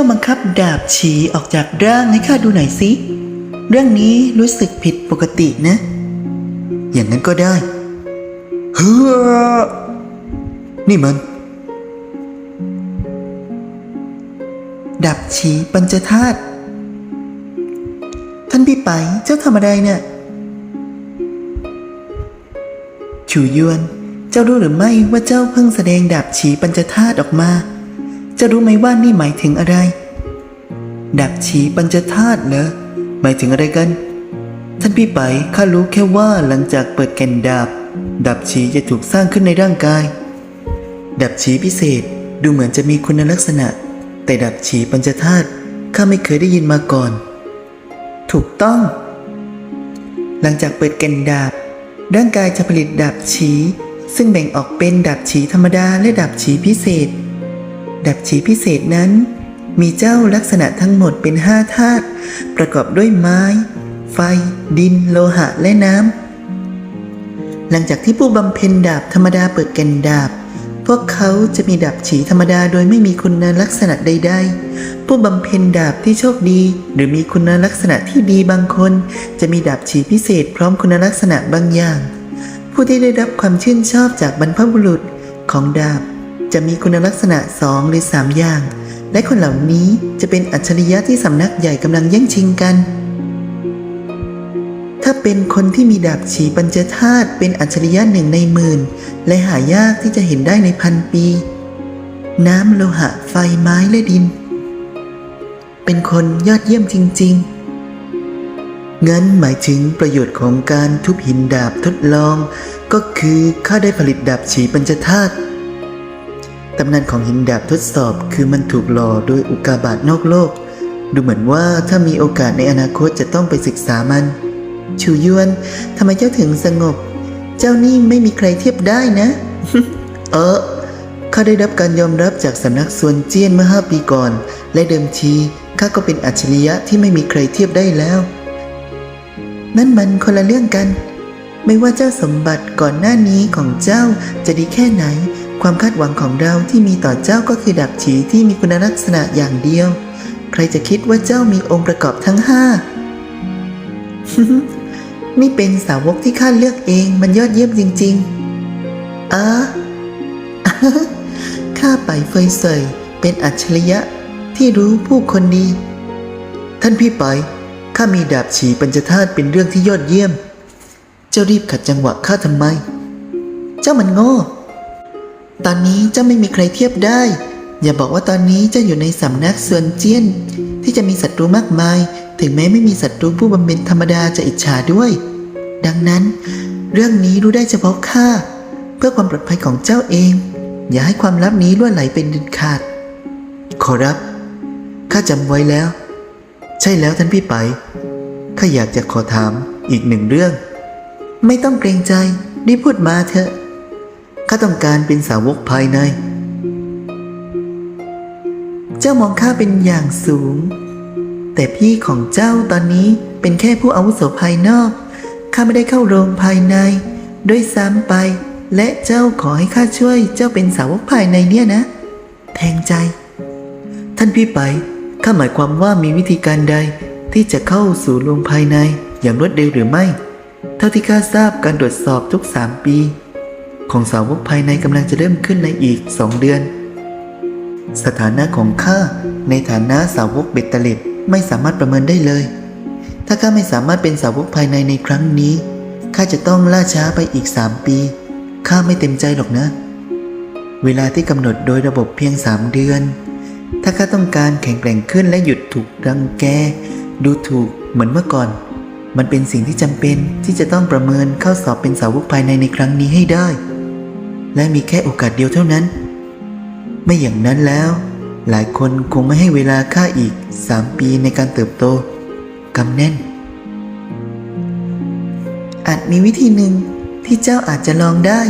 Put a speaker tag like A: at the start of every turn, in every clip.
A: จ้าบังคับดาบฉีออกจากร่างให้ข้าดูหน่อยสิ เรื่องนี้รู้สึกผิดปกตินะ อย่างนั้นก็ได้ เฮ้อ นี่มัน ดับฉีปัญจธาตุ ท่านพี่ไปเจ้าทำอะไรเนี่ยฉูยวน เจ้ารู้หรือไม่ว่าเจ้าเพิ่งแสดงดาบฉีปัญจธาตุออกมา จ้ารู้ไหมว่านี่หมายถึงอะไรดาบฉีปัญจธาตุเหรอหมายถึงอะไรกัน ท่านพี่ไปข้ารู้แค่ว่าหลังจากเปิดแก่นดาบดาบฉีจะถูกสร้างขึ้นในร่างกายดาบฉีพิเศษดูเหมือนจะมีคุณลักษณะ แต่ดาบฉีปัญจธาตุข้าไม่เคยได้ยินมาก่อน ถูกต้อง หลังจากเปิดแก่นดาบ ร่างกายจะผลิตดาบฉีซึ่งแบ่งออกเป็นดาบฉีธรรมดาและดาบฉีพิเศษ ดาบฉีพิเศษนั้น มีเจ้าลักษณะทั้งหมดเป็นห้าธาตุประกอบด้วยไม้ ไฟ ดิน โลหะและน้ำหลังจากที่ผู้บำเพ็ญดาบธรรมดาเปิดแก่นดาบ พวกเขาจะมีดาบฉีธรรมดาโดยไม่มีคุณลักษณะใด ๆ ผู้บำเพ็ญดาบที่โชคดี หรือมีคุณลักษณะที่ดีบางคน จะมีดาบฉีพิเศษ พร้อมคุณลักษณะบางอย่าง ผู้ที่ได้รับความชื่นชอบจากบรรพบุรุษของดาบ จะมีคุณลักษณะสองหรือสามอย่าง และคนเหล่านี้จะเป็นอัจฉริยะที่สำนักใหญ่กำลังแย่งชิงกัน ถ้าเป็นคนที่มีดาบฉีปัญจธาตุเป็นอัจฉริยะหนึ่งในหมื่น และหายากที่จะเห็นได้ในพันปี น้ำโลหะไฟไม้และดิน เป็นคนยอดเยี่ยมจริง ๆงั้นหมายถึงประโยชน์ของการทุบหินดาบทดลอง ก็คือข้าได้ผลิตดาบฉีปัญจธาตุ ตำนานของหินดาบทดสอบคือมันถูกหล่อโดยอุกกาบาตนอกโลก ดูเหมือนว่าถ้ามีโอกาสในอนาคตจะต้องไปศึกษามัน ชูยวนทำไมเจ้าถึงสงบ เจ้านี่ไม่มีใครเทียบได้นะ เออข้าได้รับการยอมรับจากสำนักส่วนเจี้ยนเมื่อห้าปีก่อน และเดิมทีข้าก็เป็นอัจฉริยะที่ไม่มีใครเทียบได้แล้ว นั่นมันคนละเรื่องกัน ไม่ว่าเจ้าสมบัติก่อนหน้านี้ของเจ้าจะดีแค่ไหน ความคาดหวังของเราที่มีต่อเจ้าก็คือดับฉีที่มีคุณลักษณะอย่างเดียว ใครจะคิดว่าเจ้ามีองค์ประกอบทั้งห้านี่เป็นสาวกที่ข้าเลือกเองมันยอดเยี่ยมจริงๆอะข้าไปเฟยเซยเป็นอัจฉริยะที่รู้ผู้คนดี ท่านพี่ไปข้ามีดาบฉีปัญจธาตุเป็นเรื่องที่ยอดเยี่ยม เจ้ารีบขัดจังหวะข้าทำไม เจ้ามันโง่ ตอนนี้เจ้าไม่มีใครเทียบได้ อย่าบอกว่าตอนนี้เจ้าอยู่ในสำนักส่วนเจี้ยน ที่จะมีศัตรูมากมาย ถึงแม้ไม่มีศัตรูผู้บำเพ็ญธรรมดาจะอิจฉาด้วย ดังนั้น เรื่องนี้รู้ได้เฉพาะข้าเพื่อความปลอดภัยของเจ้าเอง อย่าให้ความลับนี้ล่วไหลเป็นเด็ดขาด ขอรับข้าจำไว้แล้ว ใช่แล้วท่านพี่ไปข้าอยากจะขอถามอีกหนึ่งเรื่อง ไม่ต้องเกรงใจรีบพูดมาเถอะ ข้าต้องการเป็นสาวกภายใน เจ้ามองข้าเป็นอย่างสูง แต่พี่ของเจ้าตอนนี้เป็นแค่ผู้อาวุโสภายนอก ข้าไม่ได้เข้าโรงภายใน ด้วยซ้ำไป และเจ้าขอให้ข้าช่วยเจ้าเป็นสาวกภายในเนี่ยนะ แทงใจ ท่านพี่ไป ข้าหมายความว่ามีวิธีการใดที่จะเข้าสู่โรงภายในอย่างรวดเร็วหรือไม่ เท่าที่ข้าทราบการตรวจสอบทุกสามปี ของสาวกภายในกำลังจะเริ่มขึ้นในอีกสองเดือน สถานะของข้าในฐานะสาวกเบ็ดเตล็ดไม่สามารถประเมินได้เลย ถ้าข้าไม่สามารถเป็นสาวกภายในในครั้งนี้ข้าจะต้องล่าช้าไปอีกสามปีข้าไม่เต็มใจหรอกนะ เวลาที่กำหนดโดยระบบเพียงสามเดือน ถ้าข้าต้องการแข็งแกร่งขึ้นและหยุดถูกรังแก ดูถูกเหมือนเมื่อก่อนมันเป็นสิ่งที่จำเป็นที่จะต้องประเมินเข้าสอบเป็นสาวกภายในในครั้งนี้ให้ได้ และมีแค่โอกาสเดียวเท่านั้น ไม่อย่างนั้นแล้ว หลายคนคงไม่ให้เวลาข้าอีกสามปีในการเติบโตกำแน่น อาจมีวิธีหนึ่งที่เจ้าอาจจะลองได้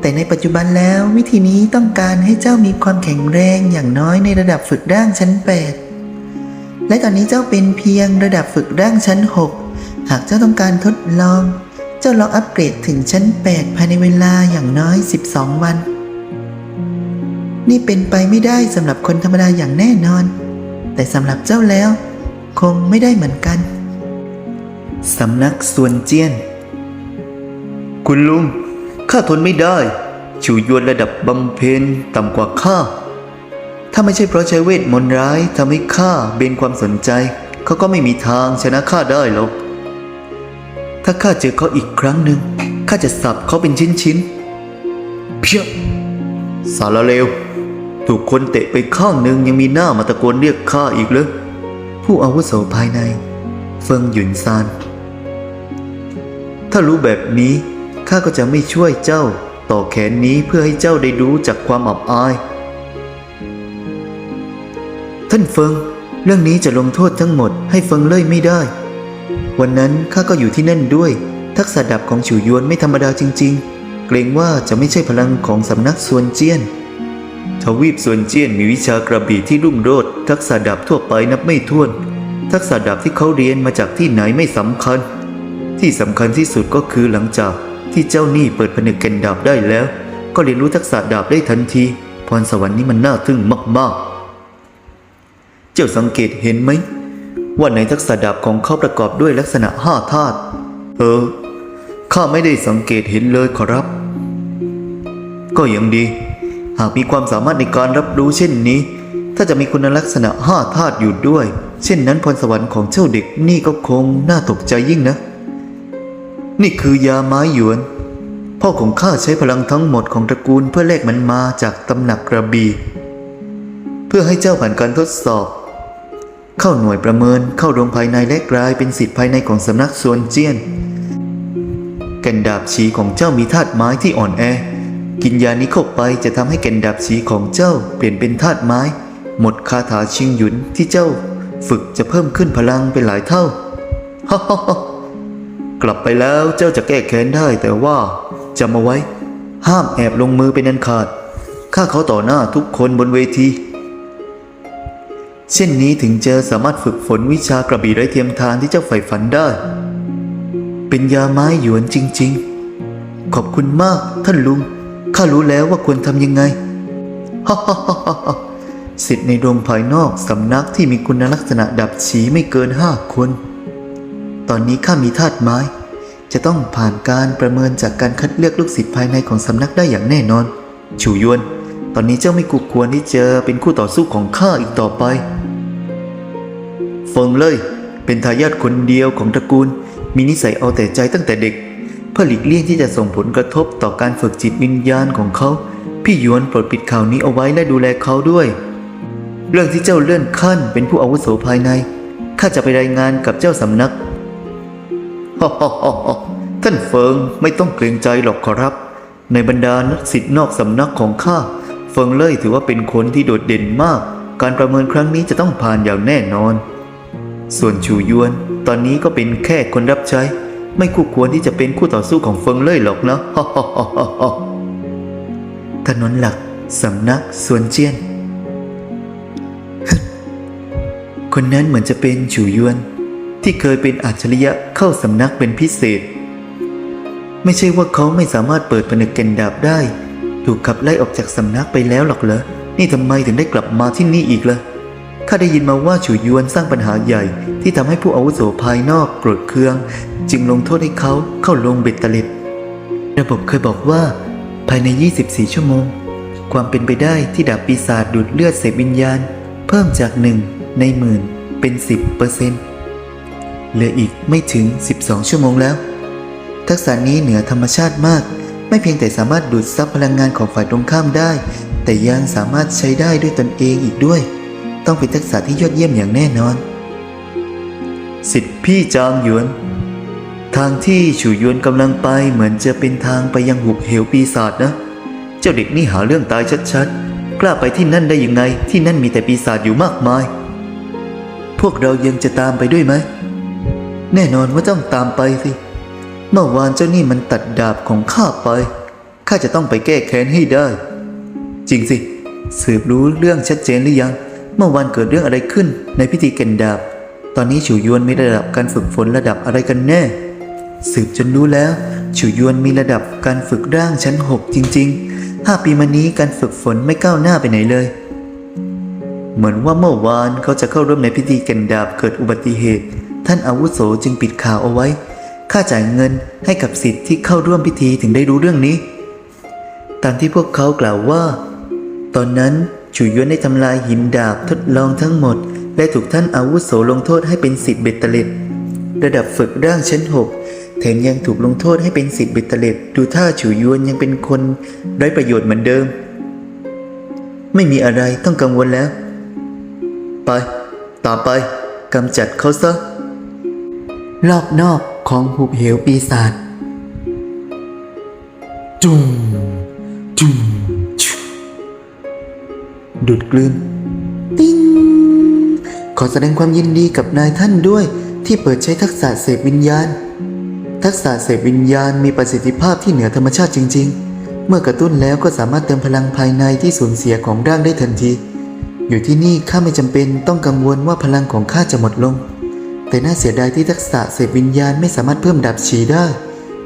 A: แต่ในปัจจุบันแล้ววิธีนี้ต้องการให้เจ้ามีความแข็งแรงอย่างน้อยในระดับฝึกร่างชั้น 8 และตอนนี้เจ้าเป็นเพียงระดับฝึกร่างชั้น 6 หากเจ้าต้องการทดลอง จ้าลองอัปเกรดถึงชั้น 8 ภายในเวลาอย่างน้อย 12 วัน นี่เป็นไปไม่ได้สำหรับคนธรรมดาอย่างแน่นอน แต่สำหรับเจ้าแล้ว คงไม่ได้เหมือนกัน สำนักส่วนเจียน คุณลุง ข้าทนไม่ได้ชูยวนระดับบำเพ็ญต่ำกว่าข้า ถ้าไม่ใช่เพราะใช้เวทมนต์ร้ายทำให้ข้าเบนความสนใจ เขาก็ไม่มีทางชนะข้าได้หรอก ถ้าข้าเจอเขาอีกครั้งหนึ่งข้าจะสับเขาเป็นชิ้นๆ เพี้ยสารเลว ถูกคนเตะไปข้างหนึ่งยังมีหน้ามาตะโกนเรียกข้าอีกเลยผู้อาวุโสภายใน เฟิงหยุนซาน ถ้ารู้แบบนี้ข้าก็จะไม่ช่วยเจ้า ต่อแขนนี้เพื่อให้เจ้าได้รู้จากความอับอาย ท่านเฟิง เรื่องนี้จะลงโทษทั้งหมดให้เฟิงเล่ยไม่ได้ วันนั้นข้าก็อยู่ที่นั่นด้วย ทักษะดับของฉิวยวนไม่ธรรมดาจริง ๆ เกรงว่าจะไม่ใช่พลังของสำนักส่วนเจี้ยน ทวีปส่วนเจี้ยนมีวิชากระบี่ที่รุ่งโรจน์ทักษะดาบทั่วไปนับไม่ถ้วน ทักษะดาบที่เขาเรียนมาจากที่ไหนไม่สำคัญ ที่สำคัญที่สุดก็คือหลังจากที่เจ้าหนี้เปิดผนึกเก่นดาบได้แล้ว ก็เรียนรู้ทักษะดาบได้ทันที พรสวรรค์นี้มันน่าทึ่งมากๆ เจ้าสังเกตเห็นไหม ว่าในทักษะดาบของเขาประกอบด้วยลักษณะห้าธาตุเออ ข้าไม่ได้สังเกตเห็นเลยขอรับ ก็ยังดี หากมีความสามารถในการรับรู้เช่นนี้ ถ้าจะมีคุณลักษณะห้าธาตุอยู่ด้วย เช่นนั้นพรสวรรค์ของเจ้าเด็กนี่ก็คงน่าตกใจยิ่งนะ นี่คือยาไม้หยวน พ่อของข้าใช้พลังทั้งหมดของตระกูลเพื่อแลกมันมาจากตำหนักกระบี่เพื่อให้เจ้าผ่านการทดสอบ เข้าหน่วยประเมินเข้าโรงภายในและกลายเป็นสิทธิภายในของสำนักส่วนเจียน แก่นดาบฉีของเจ้ามีธาตุไม้ที่อ่อนแอ กินยานี้เข้าไปจะทำให้แก่นดาบฉีของเจ้าเปลี่ยนเป็นธาตุไม้ หมดคาถาชิงหยุนที่เจ้าฝึกจะเพิ่มขึ้นพลังเป็นหลายเท่าฮ่าฮ่าฮ่ากลับไปแล้วเจ้าจะแก้แค้นได้แต่ว่าจำเอาไว้ ห้ามแอบลงมือเป็นอันขาดฆ่าเขาต่อหน้าทุกคนบนเวที เช่นนี้ถึงจะสามารถฝึกฝนวิชากระบี่ไร้เทียมทานที่เจ้าใฝ่ฝันได้ เป็นยาไม้หยวนจริง ๆ ขอบคุณมากท่านลุง ข้ารู้แล้วว่าควรทำยังไงฮ่าฮ่าฮ่าฮ่าสิทธิ์ในโรงภายนอกสำนักที่มีคุณลักษณะดับฉีไม่เกินห้าคน ตอนนี้ข้ามีธาตุไม้ จะต้องผ่านการประเมินจากการคัดเลือกลูกศิษย์ภายในของสำนักได้อย่างแน่นอนฉูยวน ตอนนี้เจ้าไม่กูควรที่จะเป็นคู่ต่อสู้ของข้าอีกต่อไป ฟิงเลย เป็นทายาทคนเดียวของตระกูล มีนิสัยเอาแต่ใจตั้งแต่เด็ก เพื่อหลีกเลี่ยงที่จะส่งผลกระทบต่อการฝึกจิตวิญญาณของเขา พี่หยวนโปรดปิดข่าวนี้เอาไว้และดูแลเขาด้วย เรื่องที่เจ้าเลื่อนขั้นเป็นผู้อาวุโสภายใน ข้าจะไปรายงานกับเจ้าสำนักฮ่าฮ่าฮ่าท่านเฟิงไม่ต้องเกรงใจหรอกขอรับ ในบรรดานักศิษย์นอกสำนักของข้าเฟิงเล่ยถือว่าเป็นคนที่โดดเด่นมาก การประเมินครั้งนี้จะต้องผ่านอย่างแน่นอน ส่วนชูยวน ตอนนี้ก็เป็นแค่คนรับใช้ ไม่คู่ควรที่จะเป็นคู่ต่อสู้ของเฟิงเล่ยหรอกนะฮ่าฮ่าฮ่าฮ่าฮ่าถนนหลักสำนักส่วนเจียน คนนั้นเหมือนจะเป็นฉูยวน ที่เคยเป็นอัจฉริยะเข้าสำนักเป็นพิเศษ ไม่ใช่ว่าเขาไม่สามารถเปิดผนึกเกนดาบได้ ถูกขับไล่ออกจากสำนักไปแล้วหรอกเหรอ นี่ทำไมถึงได้กลับมาที่นี่อีกล่ะ ข้าได้ยินมาว่าฉูยวนสร้างปัญหาใหญ่ ที่ทำให้ผู้อาวุโสภายนอกโกรธเคือง จึงลงโทษให้เขาเข้าลงเบ็ดเตล็ด ระบบเคยบอกว่า ภายใน 24 ชั่วโมง ความเป็นไปได้ที่ดาบปีศาจดูดเลือดเสพวิญญาณ เพิ่มจากหนึ่งในหมื่นเป็น 10เปอร์เซ็นต์เหลืออีกไม่ถึง 12 ชั่วโมงแล้ว ทักษะนี้เหนือธรรมชาติมาก ไม่เพียงแต่สามารถดูดซับพลังงานของฝ่ายตรงข้ามได้ แต่ยังสามารถใช้ได้ด้วยตนเองอีกด้วย ต้องเป็นทักษะที่ยอดเยี่ยมอย่างแน่นอน สิทธิพี่จางหยวน ทางที่ฉูหยวนกำลังไปเหมือนจะเป็นทางไปยังหุบเหวปีศาจนะ เจ้าเด็กนี่หาเรื่องตายชัดๆ กล้าไปที่นั่นได้ยังไง ที่นั่นมีแต่ปีศาจอยู่มากมาย พวกเรายังจะตามไปด้วยไหม แน่นอนว่าต้องตามไปสิ เมื่อวานเจ้านี่มันตัดดาบของข้าไป ข้าจะต้องไปแก้แค้นให้ได้ จริงสิ สืบรู้เรื่องชัดเจนหรือยัง เมื่อวานเกิดเรื่องอะไรขึ้นในพิธีเก่นดาบ ตอนนี้ฉูยวนมีระดับการฝึกฝนระดับอะไรกันแน่ สืบจนรู้แล้วฉูยวนมีระดับการฝึกร่างชั้น 6 จริงๆห้าปีมานี้การฝึกฝนไม่ก้าวหน้าไปไหนเลย เหมือนว่าเมื่อวานเขาจะเข้าร่วมในพิธีเกันดาบเกิดอุบัติเหตุ ท่านอาวุโสจึงปิดข่าวเอาไว้ ค่าจ่ายเงินให้กับสิทธิ์ที่เข้าร่วมพิธีถึงได้รู้เรื่องนี้ ตามที่พวกเขากล่าวว่า ตอนนั้น ฉุยวนได้ทำลายหินดาบทดลองทั้งหมด และถูกท่านอาวุโสลงโทษให้เป็นสิทธิ์เบ็ดเตล็ดระดับฝึกร่างชั้นหกแถมยังถูกลงโทษให้เป็นสิทธิ์เบ็ดเตล็ดดูท่าฉุยวนยังเป็นคนไร้ประโยชน์เหมือนเดิม ไม่มีอะไรต้องกังวลแล้ว ไป ต่อไปกำจัดเขาซะรอบนอกของหุบเหวปีศาจจุ่มจุ่ม ดูดกลืน ติ้ง ขอแสดงความยินดีกับนายท่านด้วยที่เปิดใช้ทักษะเสพวิญญาณ ทักษะเสพวิญญาณมีประสิทธิภาพที่เหนือธรรมชาติจริง ๆ เมื่อกระตุ้นแล้วก็สามารถเติมพลังภายในที่สูญเสียของร่างได้ทันที อยู่ที่นี่ข้าไม่จำเป็นต้องกังวลว่าพลังของข้าจะหมดลง แต่น่าเสียดายที่ทักษะเสพวิญญาณไม่สามารถเพิ่มดับฉีได้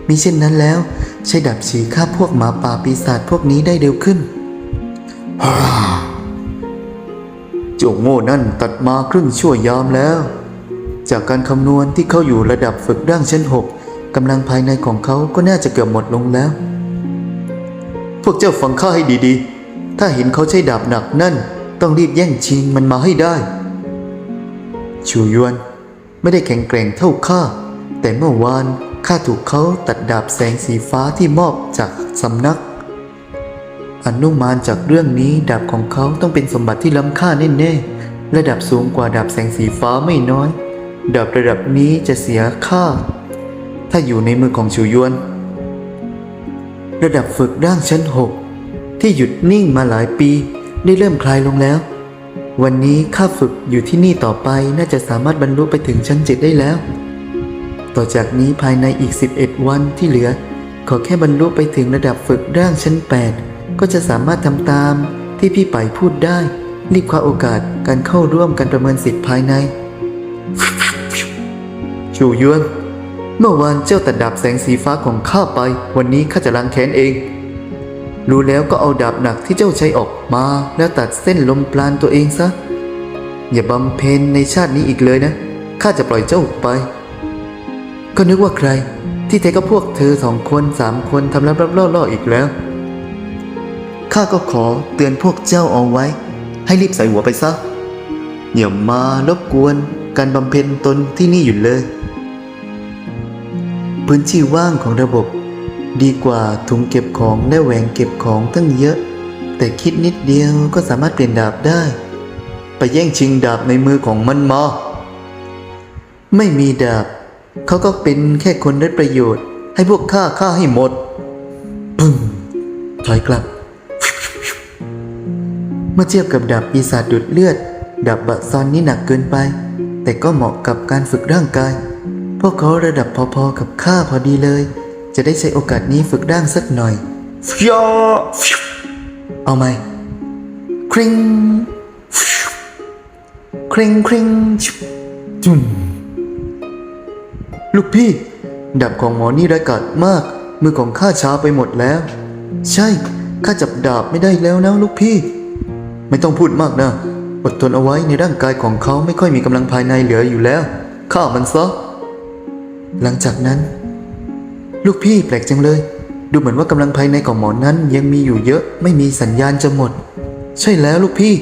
A: มิเช่นนั้นแล้ว ใช้ดับฉีฆ่าพวกหมาป่าปีศาจพวกนี้ได้เร็วขึ้น เจ้าโง่นั่นตัดมาครึ่งชั่วยามแล้ว จากการคำนวณที่เขาอยู่ระดับฝึกร่างชั้นหกกำลังภายในของเขาก็น่าจะเกือบหมดลงแล้ว พวกเจ้าฟังข้าให้ดีๆ ถ้าเห็นเขาใช้ดาบหนักนั่น ต้องรีบแย่งชิงมันมาให้ได้ ชูยวนไม่ได้แข็งแกร่งเท่าข้า แต่เมื่อวานข้าถูกเขาตัดดาบแสงสีฟ้าที่มอบจากสำนัก อนุมานจากเรื่องนี้ดาบของเขาต้องเป็นสมบัติที่ล้ำค่าแน่ๆระดับสูงกว่าดาบแสงสีฟ้าไม่น้อย ดาบระดับนี้จะเสียค่า ถ้าอยู่ในมือของชูยวน ระดับฝึกร่างชั้นหกที่หยุดนิ่งมาหลายปี ได้เริ่มคลายลงแล้ว วันนี้ข้าฝึกอยู่ที่นี่ต่อไปน่าจะสามารถบรรลุไปถึงชั้นเจ็ดได้แล้ว ต่อจากนี้ภายในอีก 11 วันที่เหลือ ขอแค่บรรลุไปถึงระดับฝึกร่างชั้น 8 ก็จะสามารถทำตามที่พี่ไปพูดได้ รีบคว้าโอกาสการเข้าร่วมการประเมินสิทธิ์ภายใน ชูยวน เมื่อวานเจ้าตัดดาบแสงสีฟ้าของข้าไป วันนี้ข้าจะล้างแค้นเอง รู้แล้วก็เอาดาบหนักที่เจ้าใช้ออกมา แล้วตัดเส้นลมปราณตัวเองซะ อย่าบำเพ็ญในชาตินี้อีกเลยนะข้าจะปล่อยเจ้าไป ก็นึกว่าใคร ที่แท้ก็พวกเธอสองคนสามคนทำรับรับล่อๆอีกแล้ว ข้าก็ขอเตือนพวกเจ้าเอาไว้ ให้รีบใส่หัวไปซะอย่ามารบกวนการบำเพ็ญตนที่นี่อยู่เลย พื้นที่ว่างของระบบ ดีกว่าถุงเก็บของและแหวงเก็บของตั้งเยอะ แต่คิดนิดเดียวก็สามารถเปลี่ยนดาบได้ ไปแย่งชิงดาบในมือของมันมา ไม่มีดาบ เขาก็เป็นแค่คนได้ประโยชน์ ให้พวกข้าฆ่าให้หมดปึ้งถอยกลับ มื่อเทียบกับดาบปีศาจดูดเลือด ดาบบะซอนนี่หนักเกินไป แต่ก็เหมาะกับการฝึกร่างกาย พวกเขาระดับพอๆกับข้าพอดีเลย จะได้ใช้โอกาสนี้ฝึกร่างสักหน่อย
B: ฟิย
A: เอาไหมคริงคริงคริงจุ่มลูกพี่ดับของหมอนี่ร้ายกาจมาก มือของข้าช้าไปหมดแล้ว ใช่ข้าจับดาบไม่ได้แล้วนะลูกพี่ ไม่ต้องพูดมากนะ อดทนเอาไว้ในร่างกายของเขาไม่ค่อยมีกำลังภายในเหลืออยู่แล้วฆ่ามันซะหลังจากนั้น ลูกพี่แปลกจังเลย ดูเหมือนว่ากำลังภายในของหมอนั้นยังมีอยู่เยอะไม่มีสัญญาณจะหมด ใช่แล้วลูกพี่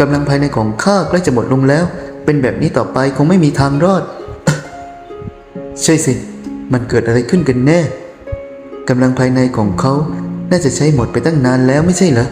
A: กำลังภายในของข้าใกล้จะหมดลงแล้ว เป็นแบบนี้ต่อไปคงไม่มีทางรอด ใช่สิ มันเกิดอะไรขึ้นกันแน่กำลังภายในของเขาน่าจะใช้หมดไปตั้งนานแล้วไม่ใช่เหรอ